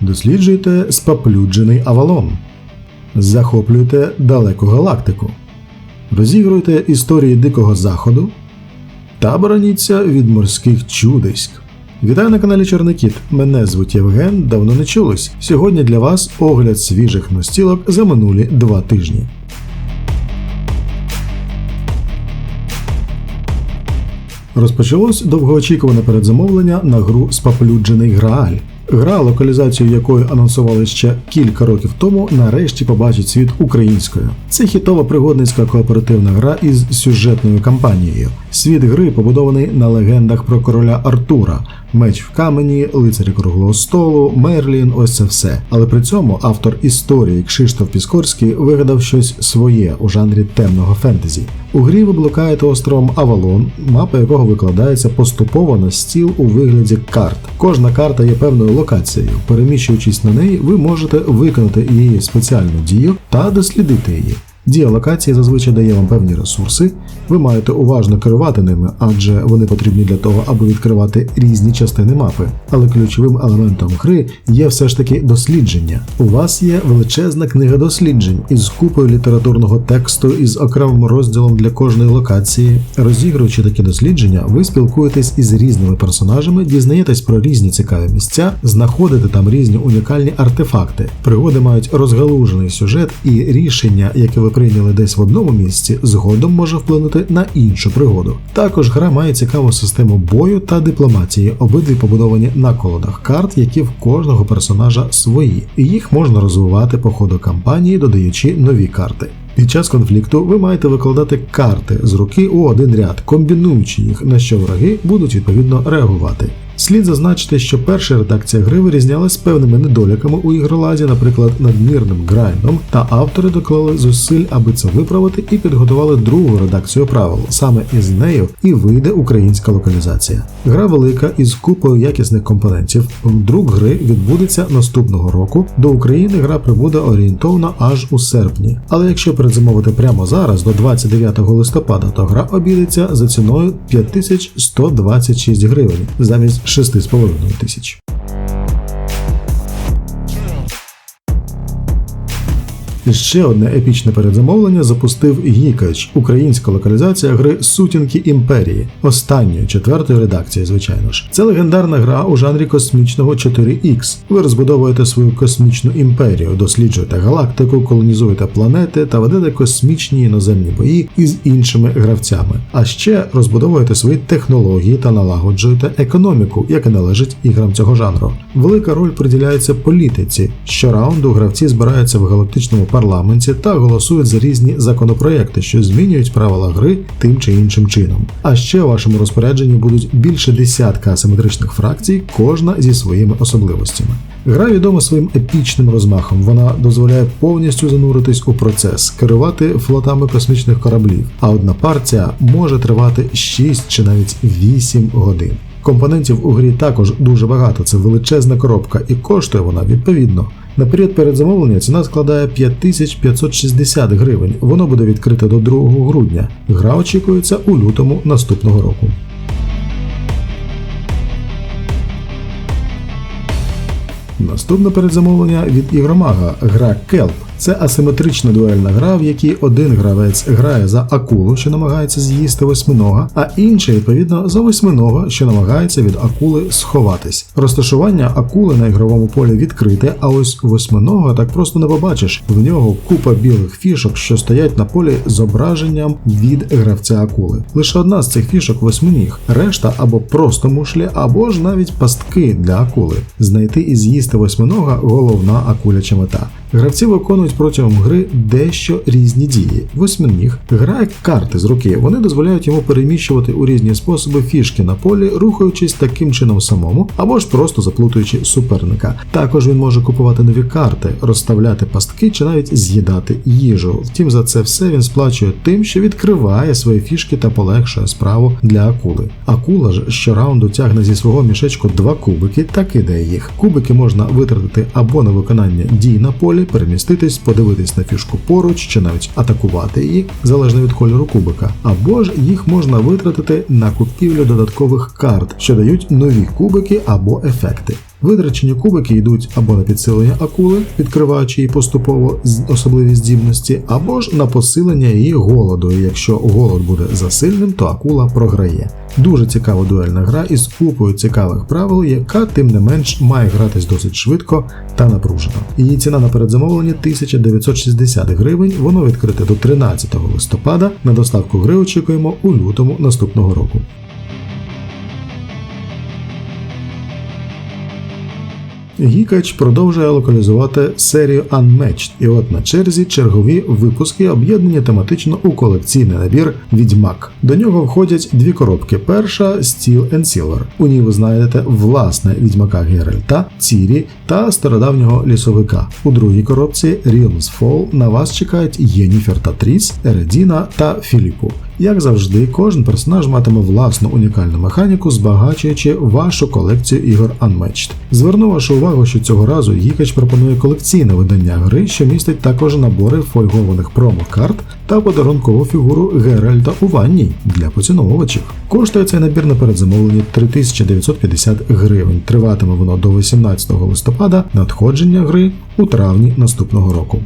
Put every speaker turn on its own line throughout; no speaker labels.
Досліджуйте спаплюджений Авалон. Захоплюйте далеку галактику. Розігруйте історії Дикого Заходу та бороніться від морських чудиськ. Вітаю на каналі Чорний Кіт. Мене звуть Євген, давно не чулись. Сьогодні для вас огляд свіжих настілок за минулі два тижні. Розпочалось довгоочікуване передзамовлення на гру Спаплюджений Грааль. Гра, локалізацію якої анонсували ще кілька років тому, нарешті побачить світ українською. Це хітова пригодницька кооперативна гра із сюжетною кампанією. Світ гри побудований на легендах про короля Артура, меч в камені, лицарі круглого столу, Мерлін, ось це все. Але при цьому автор історії Кшиштоф Піскорський вигадав щось своє у жанрі темного фентезі. У грі ви блукаєте островом Авалон, мапа якого викладається поступово на стіл у вигляді карт. Кожна карта є певною локацією. Переміщуючись на неї, ви можете виконати її спеціальну дію та дослідити її. Дія локації зазвичай дає вам певні ресурси. Ви маєте уважно керувати ними, адже вони потрібні для того, аби відкривати різні частини мапи. Але ключовим елементом гри є все ж таки дослідження. У вас є величезна книга досліджень із купою літературного тексту із окремим розділом для кожної локації. Розігруючи такі дослідження, ви спілкуєтесь із різними персонажами, дізнаєтесь про різні цікаві місця, знаходите там різні унікальні артефакти. Пригоди мають розгалужений сюжет і рішення, яке ви прийняли десь в одному місці, згодом може вплинути на іншу пригоду. Також гра має цікаву систему бою та дипломатії, обидві побудовані на колодах карт, які в кожного персонажа свої, і їх можна розвивати по ходу кампанії, додаючи нові карти. Під час конфлікту ви маєте викладати карти з руки у один ряд, комбінуючи їх, на що враги будуть відповідно реагувати. Слід зазначити, що перша редакція гри вирізнялась певними недоліками у ігролазі, наприклад, надмірним грайндом, та автори доклали зусиль, аби це виправити, і підготували другу редакцію правил. Саме із нею і вийде українська локалізація. Гра велика із купою якісних компонентів. Друк гри відбудеться наступного року. До України гра прибуде орієнтовно аж у серпні. Але якщо передзамовити прямо зараз, до 29 листопада, то гра обійдеться за ціною 5126 гривень замість 6,5 тисяч. Ще одне епічне передзамовлення запустив Гікач, українська локалізація гри Сутінки імперії, останньої четвертої редакції, звичайно ж. Це легендарна гра у жанрі космічного 4X. Ви розбудовуєте свою космічну імперію, досліджуєте галактику, колонізуєте планети та ведете космічні іноземні бої із іншими гравцями. А ще розбудовуєте свої технології та налагоджуєте економіку, яка належить іграм цього жанру. Велика роль приділяється політиці. Щораунду гравці збираються в галактичному парламенті та голосують за різні законопроекти, що змінюють правила гри тим чи іншим чином. А ще у вашому розпорядженні будуть більше десятка асиметричних фракцій, кожна зі своїми особливостями. Гра відома своїм епічним розмахом. Вона дозволяє повністю зануритись у процес, керувати флотами космічних кораблів. А одна партія може тривати 6 чи навіть 8 годин. Компонентів у грі також дуже багато. Це величезна коробка, і коштує вона відповідно. На період передзамовлення ціна складає 5560 гривень. Воно буде відкрите до 2 грудня. Гра очікується у лютому наступного року. Наступне передзамовлення від ігромага гра Келп. Це асиметрична дуельна гра, в якій один гравець грає за акулу, що намагається з'їсти восьминога, а інший, відповідно, за восьминога, що намагається від акули сховатись. Розташування акули на ігровому полі відкрите, а ось восьминога так просто не побачиш. В нього купа білих фішок, що стоять на полі зображенням від гравця акули. Лише одна з цих фішок восьминіг, решта або просто мушлі, або ж навіть пастки для акули. Знайти і з'їсти восьминога головна акуляча мета. Гравці виконують протягом гри дещо різні дії. Восьминіг грає карти з руки. Вони дозволяють йому переміщувати у різні способи фішки на полі, рухаючись таким чином самому, або ж просто заплутуючи суперника. Також він може купувати нові карти, розставляти пастки чи навіть з'їдати їжу. Втім, за це все він сплачує тим, що відкриває свої фішки та полегшує справу для акули. Акула ж щораунду тягне зі свого мішечку два кубики та кидає їх. Кубики можна витратити або на виконання дій на полі переміститись, подивитись на фішку поруч чи навіть атакувати її, залежно від кольору кубика, або ж їх можна витратити на купівлю додаткових карт, що дають нові кубики або ефекти. Витрачені кубики йдуть або на підсилення акули, відкриваючи її поступово з особливі здібності, або ж на посилення її голоду. І якщо голод буде засильним, то акула програє. Дуже цікава дуельна гра із купою цікавих правил, яка тим не менш має гратись досить швидко та напружено. Її ціна на передзамовлення 1960 гривень. Воно відкрите до 13 листопада. На доставку гри очікуємо у лютому наступного року. Гікач продовжує локалізувати серію Unmatched, і от на черзі чергові випуски об'єднані тематично у колекційний набір Відьмак. До нього входять дві коробки. Перша Steel and Silver. У ній ви знайдете власне відьмака Геральта, Цірі та стародавнього лісовика. У другій коробці Realms Fall на вас чекають Єніфер та Тріс, Ередіна та Філіпу. Як завжди, кожен персонаж матиме власну унікальну механіку, збагачуючи вашу колекцію ігор Unmatched. Зверну вашу увагу, що цього разу Гікач пропонує колекційне видання гри, що містить також набори фольгованих промо-карт та подарункову фігуру Геральта у ванні для поціновувачів. Коштує цей набір на передзамовленні 3950 гривень. Триватиме воно до 18 листопада, надходження гри у травні наступного року.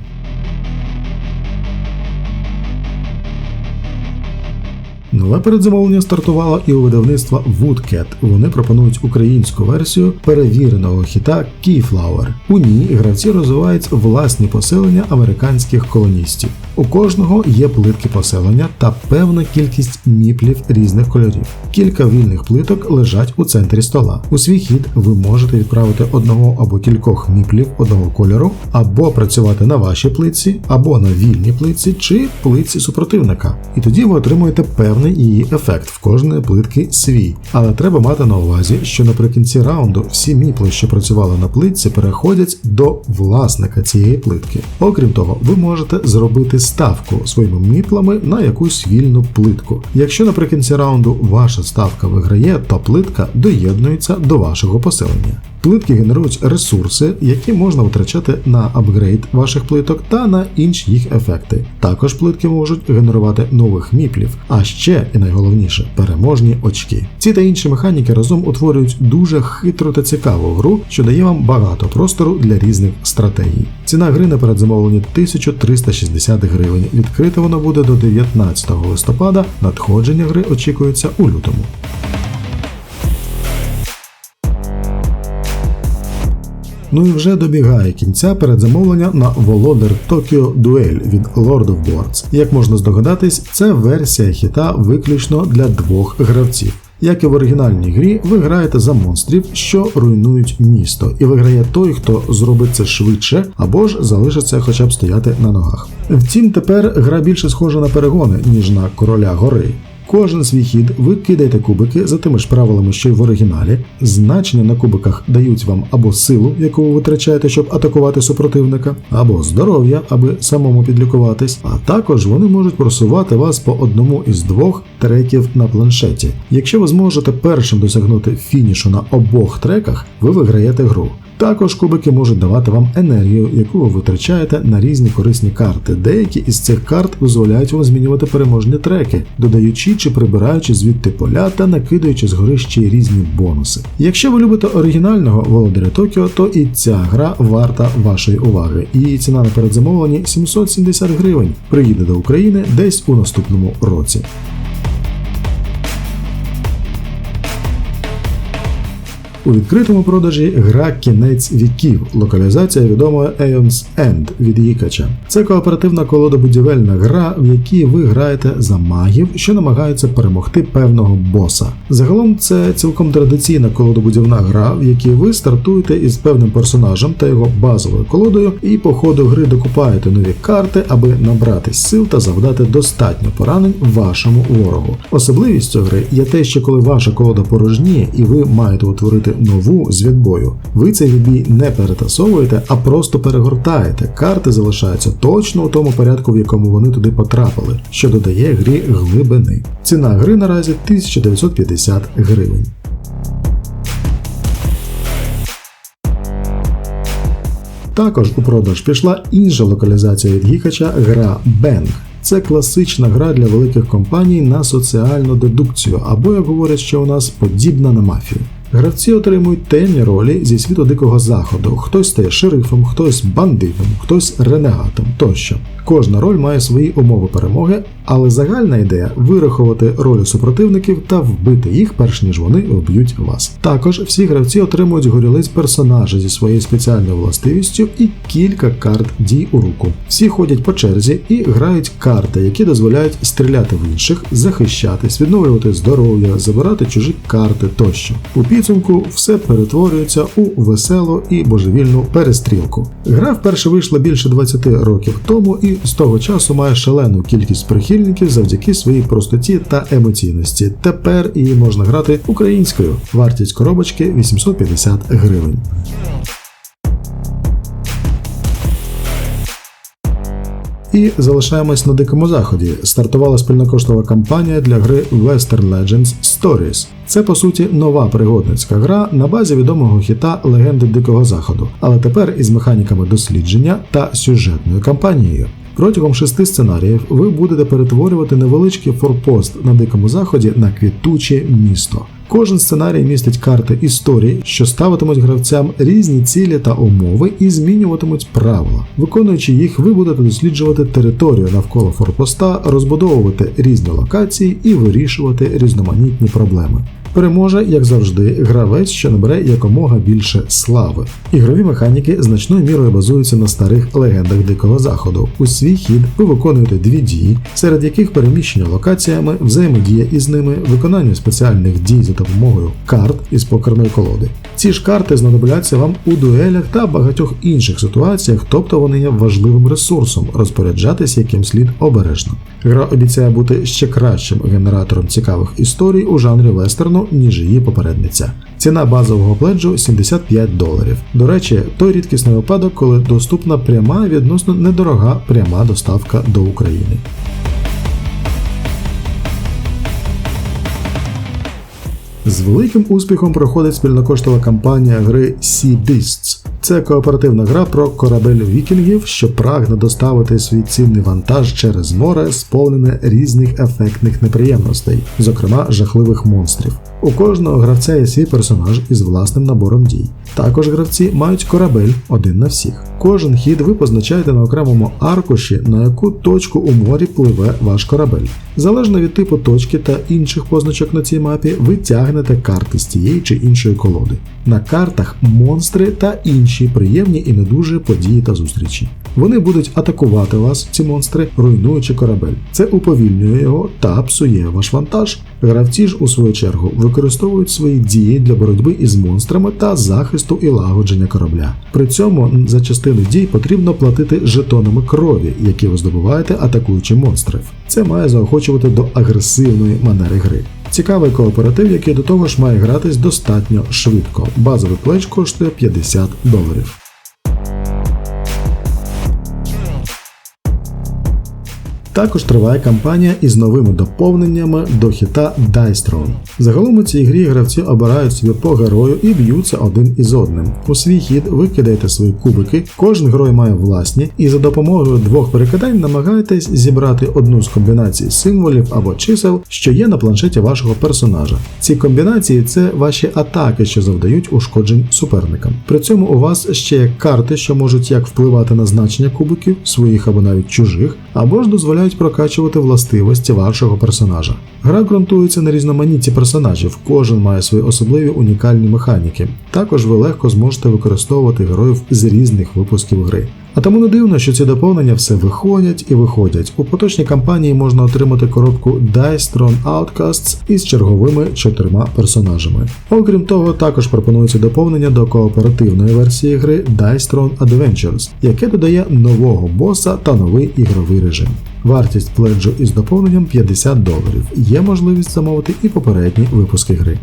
Нове передзамовлення стартувало і у видавництва Woodcat. Вони пропонують українську версію перевіреного хіта Keyflower. У ній гравці розвивають власні поселення американських колоністів. У кожного є плитки поселення та певна кількість міплів різних кольорів. Кілька вільних плиток лежать у центрі стола. У свій хід ви можете відправити одного або кількох міплів одного кольору, або працювати на вашій плитці, або на вільній плитці чи плитці супротивника. І тоді ви отримуєте певний її ефект в кожної плитки свій. Але треба мати на увазі, що наприкінці раунду всі міпли, що працювали на плитці, переходять до власника цієї плитки. Окрім того, ви можете зробити ставку своїми міплами на якусь вільну плитку. Якщо наприкінці раунду ваша ставка виграє, то плитка доєднується до вашого поселення. Плитки генерують ресурси, які можна витрачати на апгрейд ваших плиток та на інші їх ефекти. Також плитки можуть генерувати нових міплів, а ще і найголовніше переможні очки. Ці та інші механіки разом утворюють дуже хитру та цікаву гру, що дає вам багато простору для різних стратегій. Ціна гри на передзамовлення 1360 гривень. Відкрите воно буде до 19 листопада. Надходження гри очікується у лютому. Ну і вже добігає кінця передзамовлення на Володар Tokyo Duel від Lord of Boards. Як можна здогадатись, це версія хіта виключно для двох гравців. Як і в оригінальній грі, ви граєте за монстрів, що руйнують місто, і виграє той, хто зробить це швидше або ж залишиться хоча б стояти на ногах. Втім, тепер гра більше схожа на перегони, ніж на короля гори. Кожен свій хід ви кидаєте кубики за тими ж правилами, що й в оригіналі. Значення на кубиках дають вам або силу, яку ви витрачаєте, щоб атакувати супротивника, або здоров'я, аби самому підлікуватись. А також вони можуть просувати вас по одному із двох треків на планшеті. Якщо ви зможете першим досягнути фінішу на обох треках, ви виграєте гру. Також кубики можуть давати вам енергію, яку ви витрачаєте на різні корисні карти. Деякі із цих карт дозволяють вам змінювати переможні треки, додаючи чи прибираючи звідти поля та накидаючи згори ще різні бонуси. Якщо ви любите оригінального володаря Токіо, то і ця гра варта вашої уваги. Її ціна на передзамовленні 770 гривень. Приїде до України десь у наступному році. У відкритому продажі гра Кінець віків, локалізація відомої Aeon's End від Їкача. Це кооперативна колодобудівельна гра, в якій ви граєте за магів, що намагаються перемогти певного боса. Загалом це цілком традиційна колодобудівна гра, в якій ви стартуєте із певним персонажем та його базовою колодою, і по ходу гри докупаєте нові карти, аби набрати сил та завдати достатньо поранень вашому ворогу. Особливістю гри є те, що коли ваша колода порожніє і ви маєте утворити нову з відбою. Ви цей відбій не перетасовуєте, а просто перегортаєте. Карти залишаються точно у тому порядку, в якому вони туди потрапили, що додає грі глибини. Ціна гри наразі 1950 гривень. Також у продаж пішла інша локалізація від Гікача гра Bang. Це класична гра для великих компаній на соціальну дедукцію, або, як говорять, що у нас подібна на мафію. Гравці отримують темні ролі зі світу дикого заходу. Хтось стає шерифом, хтось бандитом, хтось ренегатом тощо. Кожна роль має свої умови перемоги, але загальна ідея вирахувати ролі супротивників та вбити їх, перш ніж вони вб'ють вас. Також всі гравці отримують горілиць персонажа зі своєю спеціальною властивістю і кілька карт дій у руку. Всі ходять по черзі і грають карти, які дозволяють стріляти в інших, захищатись, відновлювати здоров'я, забирати чужі карти тощо. У підсумку все перетворюється у веселу і божевільну перестрілку. Гра вперше вийшла більше 20 років тому і з того часу має шалену кількість прихильників завдяки своїй простоті та емоційності. Тепер її можна грати українською. Вартість коробочки 850 гривень. І залишаємось на дикому заході. Стартувала спільнокоштова кампанія для гри Western Legends Stories. Це по суті нова пригодницька гра на базі відомого хіта Легенди Дикого Заходу, але тепер із механіками дослідження та сюжетною кампанією. Протягом шести сценаріїв ви будете перетворювати невеличкий форпост на дикому заході на квітуче місто. Кожен сценарій містить карти історії, що ставитимуть гравцям різні цілі та умови і змінюватимуть правила. Виконуючи їх, ви будете досліджувати територію навколо форпоста, розбудовувати різні локації і вирішувати різноманітні проблеми. Переможе, як завжди, гравець, що набере якомога більше слави. Ігрові механіки значною мірою базуються на старих легендах Дикого Заходу. У свій хід ви виконуєте дві дії, серед яких переміщення локаціями, взаємодія із ними, виконання спеціальних дій за допомогою карт із покерної колоди. Ці ж карти знадобляться вам у дуелях та багатьох інших ситуаціях, тобто вони є важливим ресурсом, розпоряджатися яким слід обережно. Гра обіцяє бути ще кращим генератором цікавих історій у жанрі вестерну, ніж її попередниця. Ціна базового пледжу 75 доларів. До речі, той рідкісний випадок, коли доступна пряма відносно недорога пряма доставка до України. З великим успіхом проходить спільнокоштова кампанія гри Sea Beasts. Це кооперативна гра про корабель вікінгів, що прагне доставити свій цінний вантаж через море, сповнене різних ефектних неприємностей, зокрема жахливих монстрів. У кожного гравця є свій персонаж із власним набором дій. Також гравці мають корабель один на всіх. Кожен хід ви позначаєте на окремому аркуші, на яку точку у морі пливе ваш корабель. Залежно від типу точки та інших позначок на цій мапі, ви тягнете карти з тієї чи іншої колоди. На картах монстри та інші приємні і не дуже події та зустрічі. Вони будуть атакувати вас, ці монстри, руйнуючи корабель. Це уповільнює його та псує ваш вантаж. Гравці ж, у свою чергу, використовують свої дії для боротьби із монстрами та захисту і лагодження корабля. При цьому за частину дій потрібно платити жетонами крові, які ви здобуваєте, атакуючи монстрів. Це має заохочувати до агресивної манери гри. Цікавий кооператив, який до того ж має гратись достатньо швидко. Базовий плеч коштує 50 доларів. Також триває кампанія із новими доповненнями до хіта Dice Throne. Загалом у цій грі гравці обирають собі по герою і б'ються один із одним. У свій хід ви кидаєте свої кубики, кожен герой має власні, і за допомогою двох перекидань намагаєтесь зібрати одну з комбінацій символів або чисел, що є на планшеті вашого персонажа. Ці комбінації це ваші атаки, що завдають ушкоджень суперникам. При цьому у вас ще є карти, що можуть як впливати на значення кубиків, своїх або навіть чужих, або ж дозволяють прокачувати властивості вашого персонажа. Гра ґрунтується на різноманітті персонажів, кожен має свої особливі унікальні механіки. Також ви легко зможете використовувати героїв з різних випусків гри. А тому не дивно, що ці доповнення все виходять і виходять. У поточній кампанії можна отримати коробку Dice Throne Outcasts із черговими чотирма персонажами. Окрім того, також пропонується доповнення до кооперативної версії гри Dice Throne Adventures, яке додає нового боса та новий ігровий режим. Вартість пледжу із доповненням 50 доларів. Є можливість замовити і попередні випуски гри.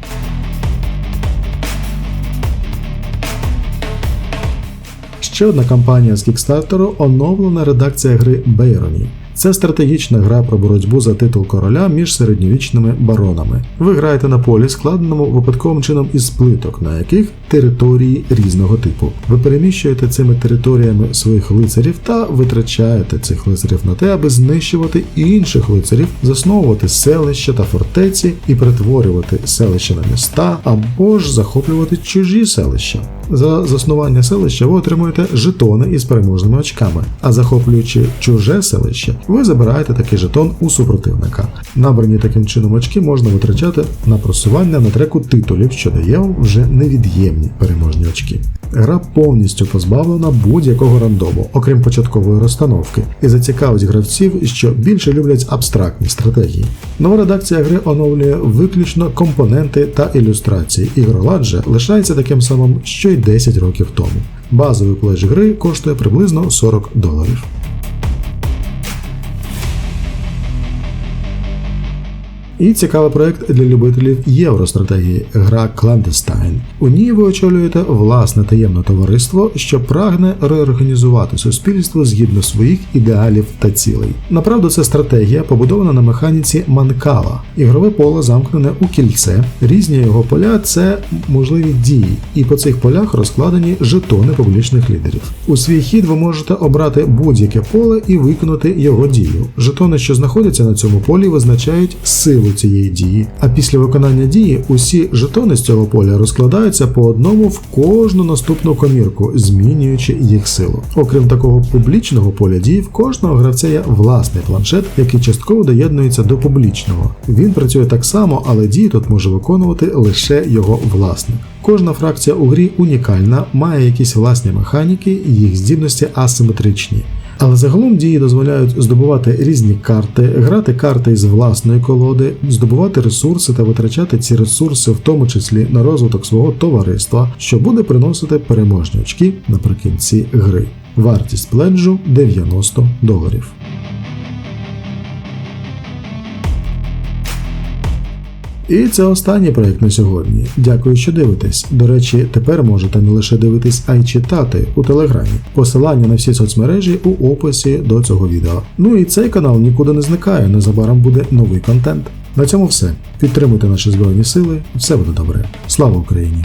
Ще одна кампанія з кікстартеру оновлена редакція гри Бейроні. Це стратегічна гра про боротьбу за титул короля між середньовічними баронами. Ви граєте на полі, складеному випадковим чином із плиток, на яких території різного типу. Ви переміщуєте цими територіями своїх лицарів та витрачаєте цих лицарів на те, аби знищувати інших лицарів, засновувати селища та фортеці і перетворювати селища на міста або ж захоплювати чужі селища. За заснування селища ви отримуєте жетони із переможними очками, а захоплюючи чуже селище, ви забираєте такий жетон у супротивника. Набрані таким чином очки можна витрачати на просування на треку титулів, що дає вам вже невід'ємні переможні очки. Гра повністю позбавлена будь-якого рандому, окрім початкової розстановки, і зацікавить гравців, що більше люблять абстрактні стратегії. Нова редакція гри оновлює виключно компоненти та ілюстрації. Ігролад же лишається таким самим, що й 10 років тому. Базовий плеч гри коштує приблизно 40 доларів. І цікавий проект для любителів євростратегії гра Clandestine. У ній ви очолюєте власне таємне товариство, що прагне реорганізувати суспільство згідно своїх ідеалів та цілей. Направду, це стратегія, побудована на механіці Манкала. Ігрове поле замкнене у кільце. Різні його поля це можливі дії, і по цих полях розкладені жетони публічних лідерів. У свій хід ви можете обрати будь-яке поле і виконати його дію. Жетони, що знаходяться на цьому полі, визначають силу цієї дії. А після виконання дії усі жетони з цього поля розкладаються по одному в кожну наступну комірку, змінюючи їх силу. Окрім такого публічного поля дій, в кожного гравця є власний планшет, який частково доєднується до публічного. Він працює так само, але дії тут може виконувати лише його власник. Кожна фракція у грі унікальна, має якісь власні механіки, їх здібності асиметричні. Але загалом дії дозволяють здобувати різні карти, грати карти із власної колоди, здобувати ресурси та витрачати ці ресурси, в тому числі на розвиток свого товариства, що буде приносити переможні очки наприкінці гри. Вартість пледжу 90 доларів. І це останній проект на сьогодні. Дякую, що дивитесь. До речі, тепер можете не лише дивитись, а й читати у телеграмі. Посилання на всі соцмережі у описі до цього відео. Ну і цей канал нікуди не зникає. Незабаром буде новий контент. На цьому все. Підтримуйте наші збройні сили. Все буде добре. Слава Україні!